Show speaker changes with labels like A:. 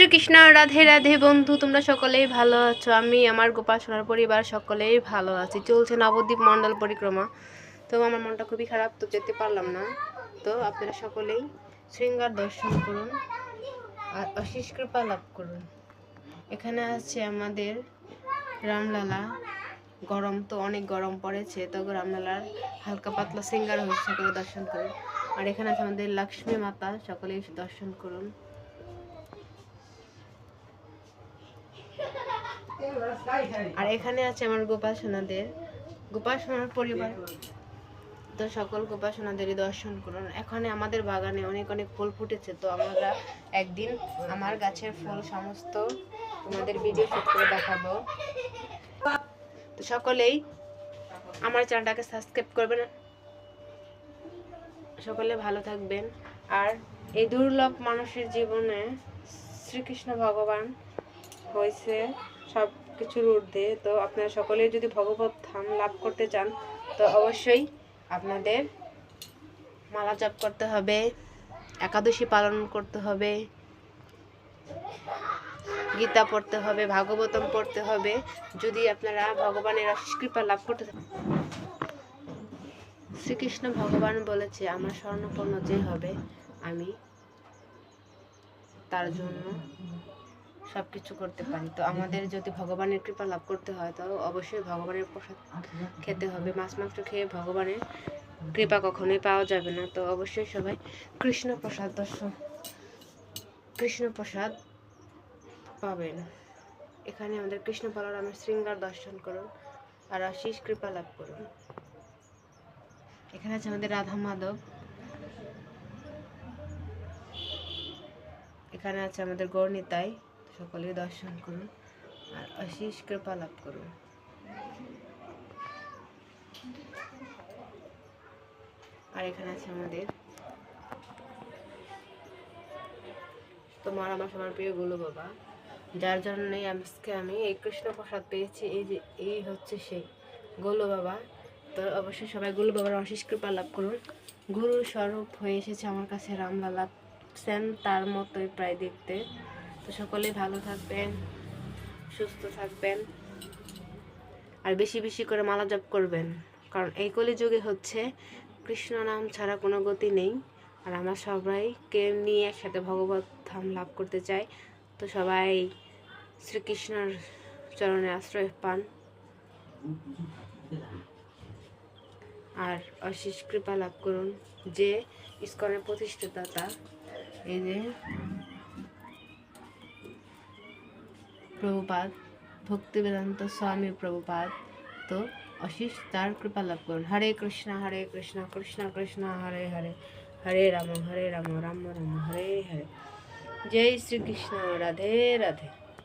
A: শ্রীকৃষ্ণ রাধে রাধে বন্ধু তোমরা সকলেই ভালো আছো আমি আমার গোপাল সোনার পরিবার সকলেই ভালো আছি চলছে নবদ্বীপ মণ্ডল পরিক্রমা তো আমার মনটা খুবই খারাপ তো যেতে পারলাম না তো আপনারা সকলেই শৃঙ্গার দর্শন করুন আর অশেষ কৃপা লাভ করুন এখানে আছে আমাদের রামলালা গরম তো অনেক গরম পড়েছে তো রামলালার হালকা পাতলা শৃঙ্গার হয়েছে সকলে দর্শন করুন আর এখানে আছে আমাদের লক্ষ্মী মাতা সকলেই দর্শন করুন আর এখানে আছে আমার গোপাল সোনাদের গোপাল সোনার পরিবার তো সকল গোপাসনাদেরই দর্শন করুন এখানে আমাদের বাগানে অনেক অনেক ফুল ফুটেছে তো আমরা একদিন আমার গাছের ফুল সমস্ত তোমাদের ভিডিও শুট করে দেখাবো তো সকলেই আমার চ্যানেলটাকে সাবস্ক্রাইব করবেন সকলে ভালো থাকবেন আর এই দুর্লভ মানুষের জীবনে শ্রীকৃষ্ণ ভগবান হয়েছে সব কিছুর ঊর্ধ্বে তো আপনারা সকলে যদি ভগবত ধাম লাভ করতে চান তো অবশ্যই আপনাদের মালা জপ করতে হবে একাদশী পালন করতে হবে গীতা পড়তে হবে ভাগবতম পড়তে হবে যদি আপনারা ভগবানের অশেষ কৃপা লাভ করতে শ্রীকৃষ্ণ ভগবান বলেছে আমার স্বর্ণপূর্ণ যে হবে আমি তার জন্য সব কিছু করতে পারি তো আমাদের যদি ভগবানের কৃপা লাভ করতে হয় তো অবশ্যই ভগবানের প্রসাদ খেতে হবে মাছ মাংস খেয়ে ভগবানের কৃপা কখনোই পাওয়া যাবে না তো অবশ্যই সবাই কৃষ্ণ প্রসাদ দর্শন কৃষ্ণ প্রসাদ পাবেন এখানে আমাদের কৃষ্ণ বলরামের শৃঙ্গার দর্শন করুন আর আশিস কৃপা লাভ করুন এখানে আছে আমাদের রাধা মাধব এখানে আছে আমাদের গৌরনীতাই সকলে দর্শন করুন আর অশেষ কৃপা লাভ করুন আর এখানে আছে আমাদের তোমার আমার সবার প্রিয় গুলো বাবা যার জন্যই আজকে আমি এই কৃষ্ণ প্রসাদ পেয়েছি এই যে এই হচ্ছে সেই গোলু বাবা তো অবশ্যই সবাই গুরু বাবার অশেষ কৃপা লাভ করুন গুরু স্বরূপ হয়ে এসেছে আমার কাছে রামলালা সেন তার মতোই প্রায় দেখতে তো সকলেই ভালো থাকবেন সুস্থ থাকবেন আর বেশি বেশি করে মালা জপ করবেন কারণ এই কলিযুগে হচ্ছে কৃষ্ণ নাম ছাড়া কোনো গতি নেই আর আমরা সবাইকে নিয়ে একসাথে ভগবত ধাম লাভ করতে চাই তো সবাই শ্রীকৃষ্ণর চরণে আশ্রয় পান আর অশেষ কৃপা লাভ করুন যে ইস্কনের প্রতিষ্ঠাতা এই যে প্রভুপাদ ভক্তিবেদান্ত স্বামী প্রভুপাদ তো অশেষ তার কৃপা লাভ করুন হরে কৃষ্ণ হরে কৃষ্ণ কৃষ্ণ কৃষ্ণ হরে হরে হরে রাম হরে রাম রাম রাম হরে হরে জয় শ্রীকৃষ্ণ রাধে রাধে